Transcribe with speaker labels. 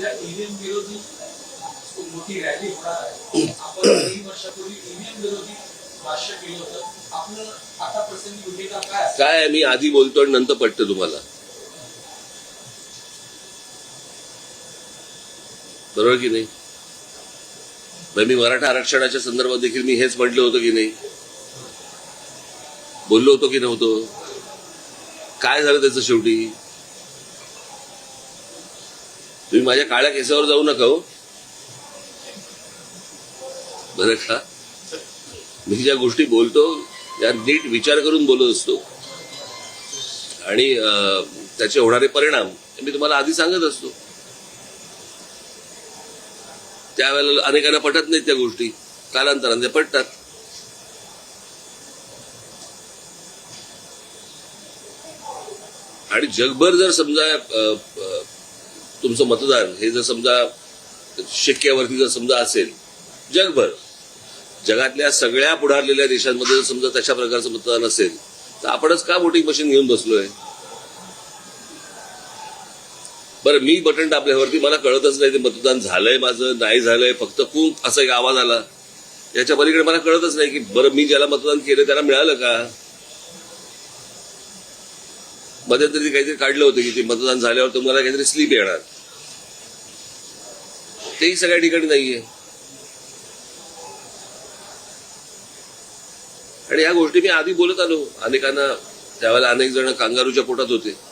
Speaker 1: उद्या ईव्हीएम विरोधी मोठी रॅली होणार आहे. आपण तीन वर्षापूर्वी ईव्हीएम विरोधी भाष्य केलं होतं. आपलं आता प्रसंगी भूमिका काय
Speaker 2: मी आधी बोलतो आणि नंतर पटतं तुम्हाला. बरोबर की नाही? मी मराठा आरक्षणाच्या संदर्भात देखील मी हेच म्हटलं होतं की नाही? बोललो होतो की नव्हतो? काय झालं त्याचं शेवटी? तुम्ही माझ्या काळ्या केसावर जाऊ नका हो. बरं का? मी ज्या गोष्टी बोलतो त्या नीट विचार करून बोलत असतो. आणि त्याचे होणारे परिणाम मी तुम्हाला आधी सांगत असतो. त्यावेळेला अनेकांना पटत नाहीत त्या गोष्टी. कालांतराने पटतात. आणि जगभर जर समजा तुमचं मतदान हे जर समजा शिक्क्यावरती जर समजा असेल जगभर जगातल्या सगळ्या पुढारलेल्या देशांमध्ये जर समजा तशा प्रकारचं मतदान असेल तर आपणच का वोटिंग मशीन घेऊन बसलोय? बरं मी बटन दाबल्यावरती मला कळतच नाही ते मतदान झालंय माझं नाही झालंय फक्त खूप असा एक आवाज आला. याच्या पलीकडे मला कळतच नाही की बरं मी ज्याला मतदान केलं त्याला मिळालं का? मध्यंतरी काहीतरी काढलं होतं की ते मतदान झाल्यावर तुम्हाला काहीतरी स्लीप येणार. तेही सगळ्या ठिकाणी नाहीये. आणि या गोष्टी मी आधी बोलत आलो. अनेकांना त्यावेळेला अनेक जण कांगारूच्या पोटात होते.